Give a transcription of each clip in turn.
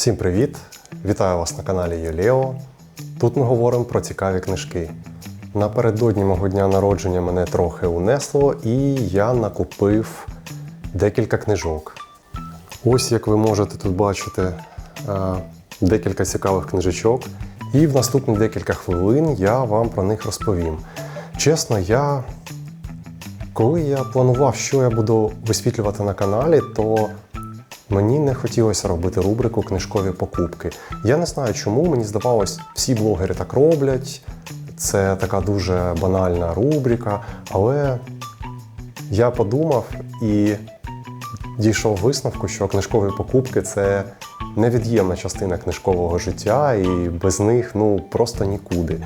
Всім привіт! Вітаю вас на каналі Юліо. Тут ми говоримо про цікаві книжки. Напередодні мого дня народження мене трохи унесло, і я накупив декілька книжок. Ось як ви можете тут бачити е, декілька цікавих книжечок. І в наступні декілька хвилин я вам про них розповім. Чесно, я коли я планував, що я буду висвітлювати на каналі, то мені не хотілося робити рубрику книжкові покупки. Я не знаю, чому мені здавалось, всі блогери так роблять. Це така дуже банальна рубрика, але я подумав і дійшов висновку, що книжкові покупки це невід'ємна частина книжкового життя, і без них ну просто нікуди.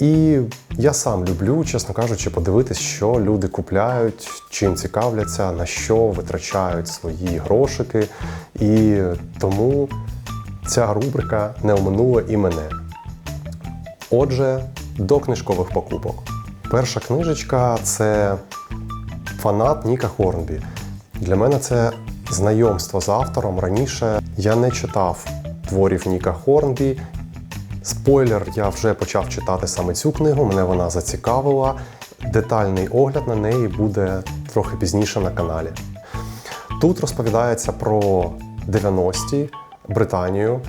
І я сам люблю, чесно кажучи, подивитись, що люди купляють, чим цікавляться, на що витрачають свої грошики. І тому ця рубрика не оминула і мене. Отже, до книжкових покупок. Перша книжечка це фанат Ніка Хорнбі. Для мене це знайомство з автором. Раніше я не читав творів Ніка Хорнбі. Спойлер, я вже почав читати саме цю книгу, мене вона зацікавила. Детальний огляд на неї буде трохи пізніше на каналі. Тут розповідається про 90-ті Британію,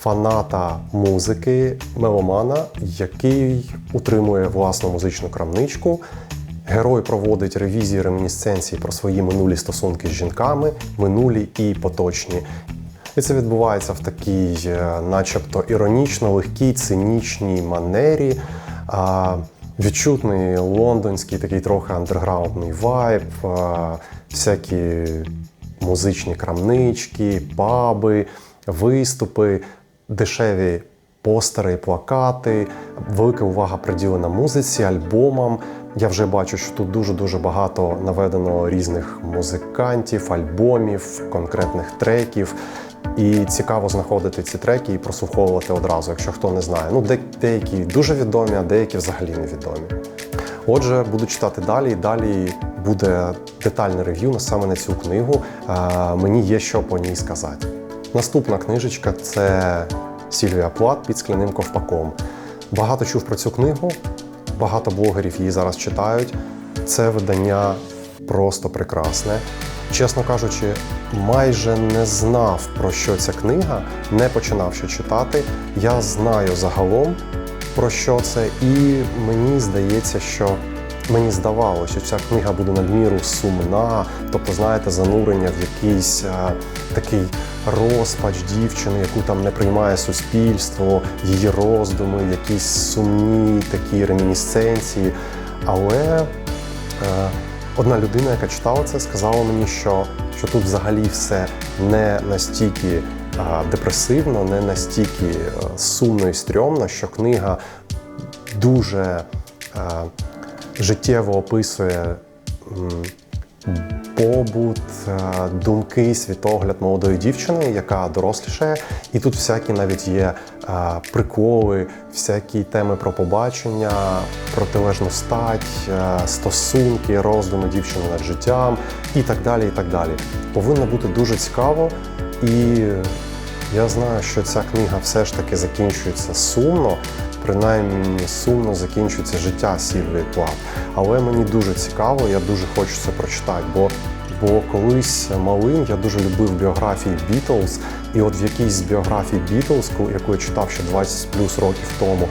фаната музики, меломана, який утримує власну музичну крамничку. Герой проводить ревізії ремінісценції про свої минулі стосунки з жінками, минулі і поточні. І це відбувається в такій, е, начебто, іронічно легкій, цинічній манері. Відчутний лондонський такий трохи андерграундний вайб, всякі музичні крамнички, паби, виступи, дешеві постери плакати, велика увага приділена музиці, альбомам. Я вже бачу, що тут дуже-дуже багато наведено різних музикантів, альбомів, конкретних треків. І цікаво знаходити ці треки і прослуховувати одразу, якщо хто не знає. Ну, де- деякі дуже відомі, а деякі взагалі невідомі. Отже, буду читати далі, і далі буде детальне рев'ю саме на цю книгу. Е, Мені є що по ній сказати. Наступна книжечка це Сільвія Плат під скляним ковпаком. Багато чув про цю книгу, багато блогерів її зараз читають. Це видання просто прекрасне. Чесно кажучи, майже не знав про що ця книга, не починав ще читати. Я знаю загалом про що це, і мені здається, що мені здавалося, що ця книга буде надміру сумна, тобто, знаєте, занурення в якийсь е, такий розпач дівчини, яку там не приймає суспільство, її роздуми, якісь сумні такі ремінісценції. Але е, одна людина, яка читала це, сказала мені, що, що тут взагалі все не настільки е, депресивно, не настільки е, сумно і стрьомно, що книга дуже е, життєво описує побут, е, думки, світогляд молодої дівчини, яка дорослішає. І тут всякі навіть є е, приколи, всякі теми про побачення, протилежну стать, е, стосунки, роздуми дівчини над життям і так далі. і так далі. Повинно бути дуже цікаво. І я знаю, що ця книга все ж таки закінчується сумно, принаймні сумно закінчується життя Сільвії Плат. Але мені дуже цікаво, я дуже хочу це прочитати, бо, бо колись малим я дуже любив біографії Бітлз, і от в якійсь з біографій Бітлз, яку я читав ще 20 плюс років тому,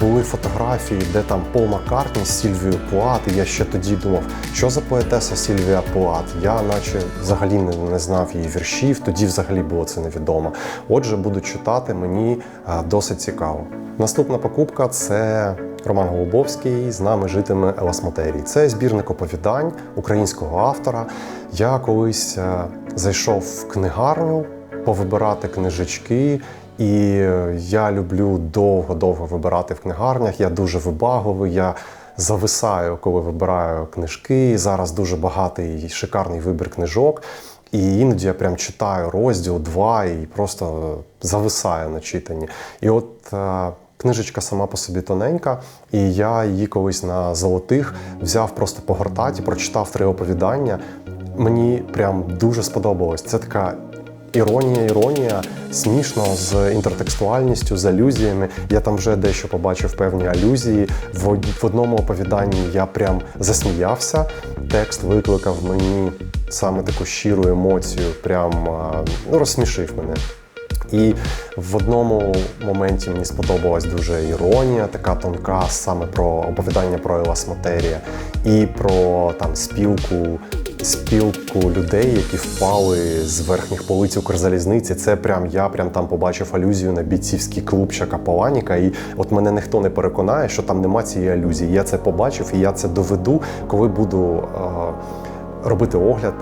були фотографії, де там Пол Маккартні з Сільвією Плат, і я ще тоді думав, що за поетеса Сільвія Плат. Я наче взагалі не, не знав її віршів, тоді взагалі було це невідомо. Отже, буду читати, мені е, досить цікаво. Наступна покупка це Роман Голубовський з нами житиме Еласматерій. Це збірник оповідань українського автора. Я колись е, зайшов в книгарню повибирати книжечки. І е, я люблю довго-довго вибирати в книгарнях. Я дуже вибагливий. Я зависаю, коли вибираю книжки. Зараз дуже багатий шикарний вибір книжок. І іноді я прям читаю розділ, два і просто зависаю на читанні. І от е, книжечка сама по собі тоненька, і я її колись на золотих взяв просто погортати, прочитав три оповідання. Мені прям дуже сподобалось. Це така іронія, іронія, смішно з інтертекстуальністю, з алюзіями. Я там вже дещо побачив певні алюзії. В, одному оповіданні я прям засміявся. Текст викликав мені саме таку щиру емоцію, прям ну, розсмішив мене. І в одному моменті мені сподобалась дуже іронія, така тонка, саме про оповідання про Елас Матерія, і про там спілку, спілку людей, які впали з верхніх полиць Укрзалізниці. Це прям я прям там побачив алюзію на бійцівський клуб Чака Паланіка. І от мене ніхто не переконає, що там нема цієї алюзії. Я це побачив і я це доведу, коли буду е, робити огляд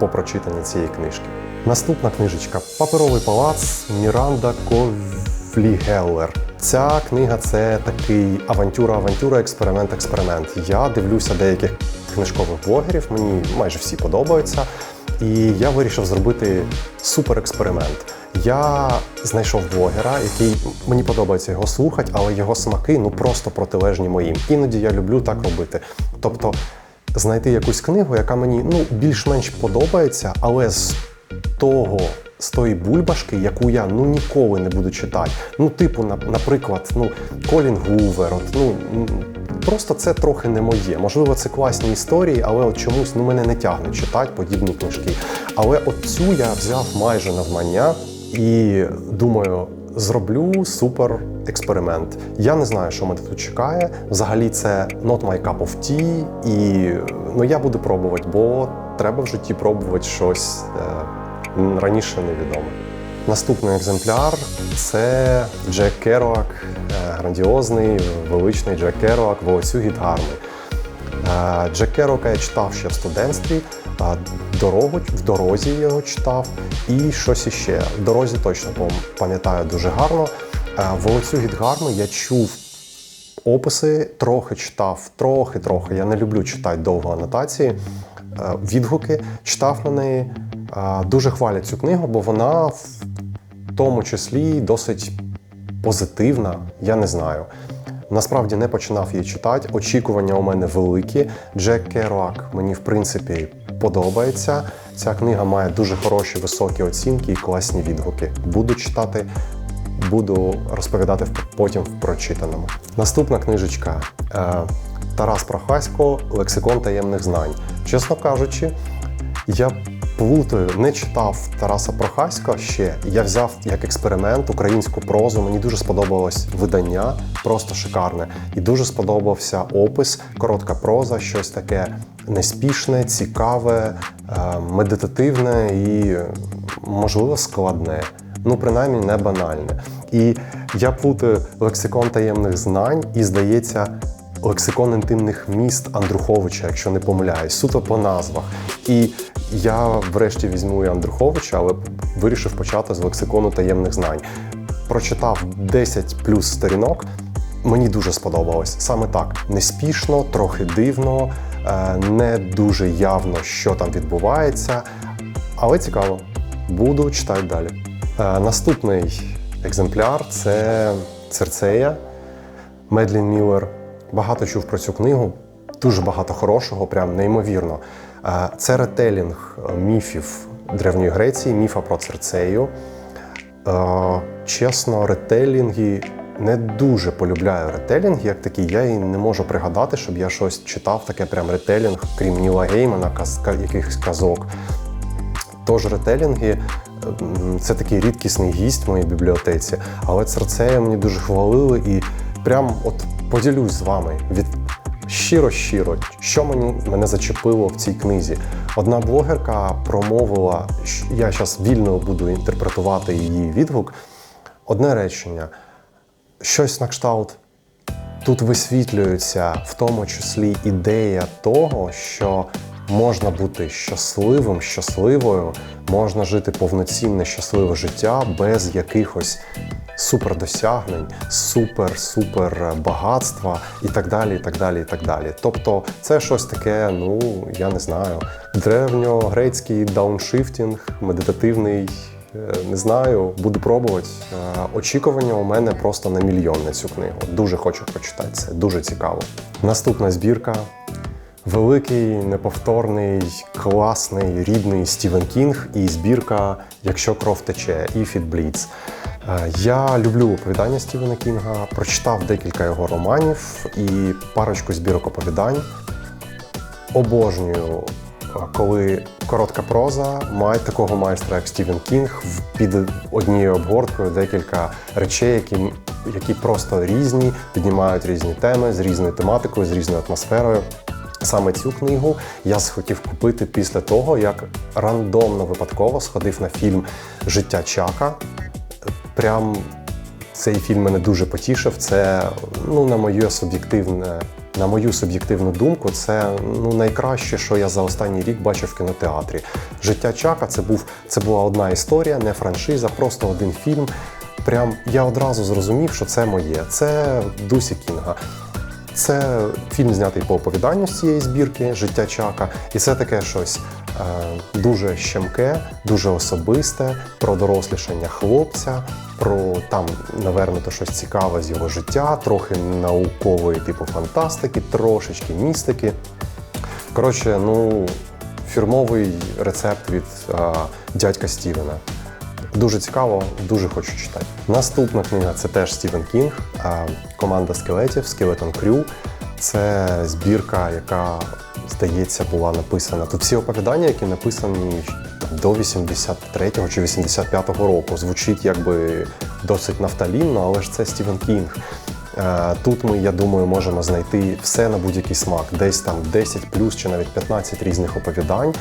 по прочитанні цієї книжки. Наступна книжечка Паперовий палац Міранда Ковлігеллер. Ця книга це такий авантюра, авантюра, експеримент, експеримент. Я дивлюся деяких книжкових блогерів, мені майже всі подобаються. І я вирішив зробити суперексперимент. Я знайшов блогера, який мені подобається його слухати, але його смаки ну просто протилежні моїм. Іноді я люблю так робити. Тобто знайти якусь книгу, яка мені ну більш-менш подобається, але з того. З тої бульбашки, яку я ну ніколи не буду читати. Ну, типу, на- наприклад, ну Колін Гувер, от, ну просто це трохи не моє. Можливо, це класні історії, але от чомусь ну мене не тягне читати подібні книжки. Але от цю я взяв майже навмання і думаю, зроблю супер експеримент. Я не знаю, що мене тут чекає. Взагалі, це not my cup of tea, і ну я буду пробувати, бо треба в житті пробувати щось е, раніше невідоме. Наступний екземпляр це Джек Керуак, е, грандіозний, величний Джек Керуак, волоцюг від гарми. Е, Джек Керуака я читав ще в студентстві, дорогу в дорозі його читав і щось іще. В дорозі точно пам'ятаю дуже гарно. Е, Волоцю гарми я чув описи, трохи читав, трохи-трохи. Я не люблю читати довго анотації. Відгуки читав на неї. Дуже хвалять цю книгу, бо вона в тому числі досить позитивна, я не знаю. Насправді не починав її читати. Очікування у мене великі. Джек Керуак мені в принципі подобається. Ця книга має дуже хороші високі оцінки і класні відгуки. Буду читати, буду розповідати потім в прочитаному. Наступна книжечка е, Тарас Прохасько Лексикон таємних знань. Чесно кажучи, я плутаю, не читав Тараса Прохаська ще. Я взяв як експеримент українську прозу. Мені дуже сподобалось видання, просто шикарне. І дуже сподобався опис, коротка проза, щось таке неспішне, цікаве, е, медитативне і, можливо, складне. Ну, принаймні, не банальне. І я плутаю лексикон таємних знань і, здається, лексикон інтимних міст Андруховича, якщо не помиляюсь, суто по назвах. І я врешті візьму і Андруховича, але вирішив почати з лексикону таємних знань. Прочитав 10 плюс сторінок. Мені дуже сподобалось. Саме так неспішно, трохи дивно, е, не дуже явно, що там відбувається, але цікаво. Буду читати далі. Е, Наступний екземпляр це Церцея Медлін Міллер. Багато чув про цю книгу, дуже багато хорошого, прям неймовірно. Це ретелінг е, міфів Древньої Греції, міфа про Церцею. Е, Чесно, ретелінги не дуже полюбляю ретелінги, як такі. Я і не можу пригадати, щоб я щось читав, таке прям ретелінг, крім Ніла Геймана, якихось казок. Тож ретелінги це такий рідкісний гість в моїй бібліотеці, але Церцея мені дуже хвалили і прям от поділюсь з вами від щиро-щиро, що мені мене зачепило в цій книзі. Одна блогерка промовила, я зараз вільно буду інтерпретувати її відгук. Одне речення, щось на кшталт. Тут висвітлюється в тому числі ідея того, що можна бути щасливим, щасливою, можна жити повноцінне щасливе життя без якихось супердосягнень, супер-супер багатства і так далі. і так далі, і так далі. Тобто, це щось таке, ну я не знаю, древньогрецький дауншифтінг, медитативний. е, Не знаю, буду пробувати. Е, Очікування у мене просто на мільйон на цю книгу. Дуже хочу прочитати це, дуже цікаво. Наступна збірка Великий, неповторний, класний, рідний Стівен Кінг і збірка Якщо кров тече і It Bleeds. Е, Я люблю оповідання Стівена Кінга, прочитав декілька його романів і парочку збірок оповідань. Обожнюю, е, коли коротка проза має такого майстра, як Стівен Кінг, під однією обгорткою декілька речей, які, які просто різні, піднімають різні теми з різною тематикою, з різною атмосферою. Саме цю книгу я схотів купити після того, як рандомно випадково сходив на фільм Життя Чака. Прям цей фільм мене дуже потішив. Це ну на моє суб'єктивне, на мою суб'єктивну думку, це ну найкраще, що я за останній рік бачив в кінотеатрі. Життя Чака це був це була одна історія, не франшиза, просто один фільм. Прям я одразу зрозумів, що це моє. Це Дусі Кінга. Це фільм знятий по оповіданню з цієї збірки Життя Чака, і це таке щось дуже щемке, дуже особисте про дорослішання хлопця, про там навернуто щось цікаве з його життя, трохи наукової типу фантастики, трошечки містики. Коротше, ну фірмовий рецепт від е, дядька Стівена. Дуже цікаво, дуже хочу читати. Наступна книга це теж Стівен Кінг, а, команда скелетів Skeleton Crew. Це збірка, яка, здається, була написана. Тут всі оповідання, які написані до 83-го чи 85-го року. Звучить якби досить нафталінно, але ж це Стівен Кінг. Е, Тут ми, я думаю, можемо знайти все на будь-який смак, десь там 10 плюс чи навіть 15 різних оповідань.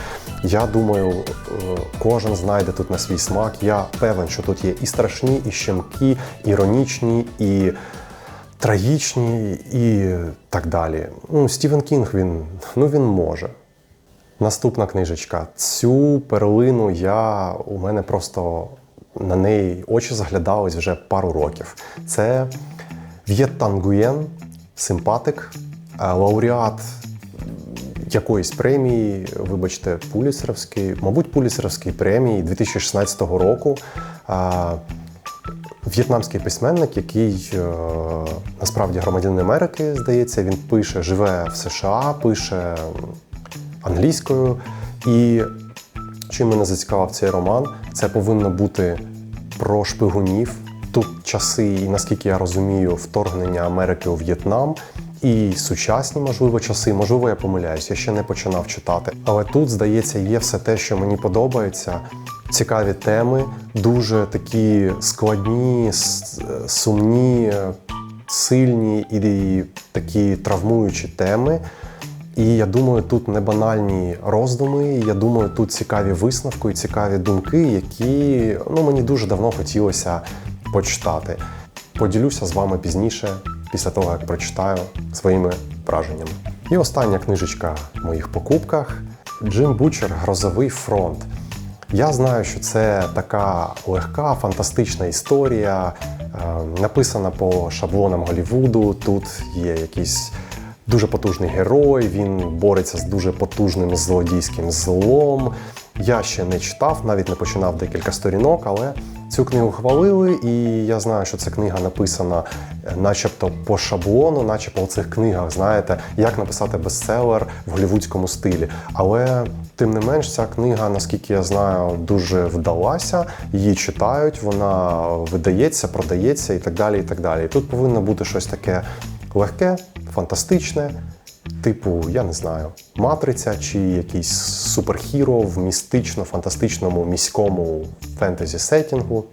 Я думаю, е, кожен знайде тут на свій смак. Я певен, що тут є і страшні, і щемкі, іронічні, і трагічні, і так далі. Ну, Стівен Кінг він, ну, він може. Наступна книжечка. Цю перлину я у мене просто на неї очі заглядались вже пару років. Це В'єт Тангуєн, симпатик, е, лауреат якоїсь премії, вибачте, Пуліцеровської, мабуть, Пуліцеровської премії 2016 року. В'єтнамський письменник, який е, насправді громадянин Америки, здається, він пише, живе в США, пише англійською. І чим мене зацікавив цей роман, це повинно бути про шпигунів. Тут часи, і наскільки я розумію, вторгнення Америки у В'єтнам. І сучасні, можливо, часи, можливо, я помиляюсь, я ще не починав читати. Але тут, здається, є все те, що мені подобається. Цікаві теми, дуже такі складні, сумні, сильні і такі травмуючі теми. І я думаю, тут не банальні роздуми. Я думаю, тут цікаві висновки і цікаві думки, які ну, мені дуже давно хотілося почитати. Поділюся з вами пізніше, після того, як прочитаю своїми враженнями. І остання книжечка в моїх покупках Джим Бучер Грозовий фронт. Я знаю, що це така легка, фантастична історія, е, написана по шаблонам Голлівуду. Тут є якийсь дуже потужний герой, він бореться з дуже потужним злодійським злом. Я ще не читав, навіть не починав декілька сторінок, але цю книгу хвалили, і я знаю, що ця книга написана е, начебто по шаблону, наче по цих книгах, знаєте, як написати бестселер в голівудському стилі. Але тим не менш, ця книга, наскільки я знаю, дуже вдалася. Її читають, вона видається, продається і так далі. І так далі. І тут повинно бути щось таке легке, фантастичне. Типу, я не знаю, матриця чи якийсь суперхіро в містично-фантастичному міському фентезі сеттінгу.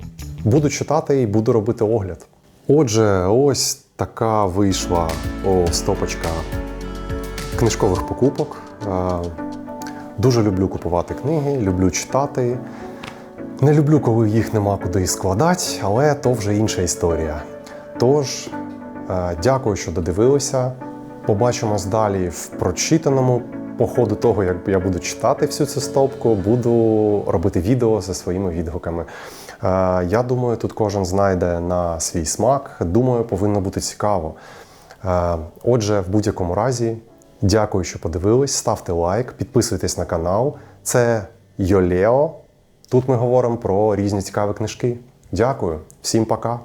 Буду читати і буду робити огляд. Отже, ось така вийшла о, стопочка книжкових покупок. Е, Дуже люблю купувати книги, люблю читати. Не люблю, коли їх нема куди складати, але то вже інша історія. Тож, е, дякую, що додивилися. Побачимось далі в прочитаному. По ходу того, як я буду читати всю цю стопку, буду робити відео зі своїми відгуками. Е, Я думаю, тут кожен знайде на свій смак. Думаю, повинно бути цікаво. Е, Отже, в будь-якому разі, дякую, що подивились. Ставте лайк, підписуйтесь на канал. Це Йолео. Тут ми говоримо про різні цікаві книжки. Дякую, всім пока.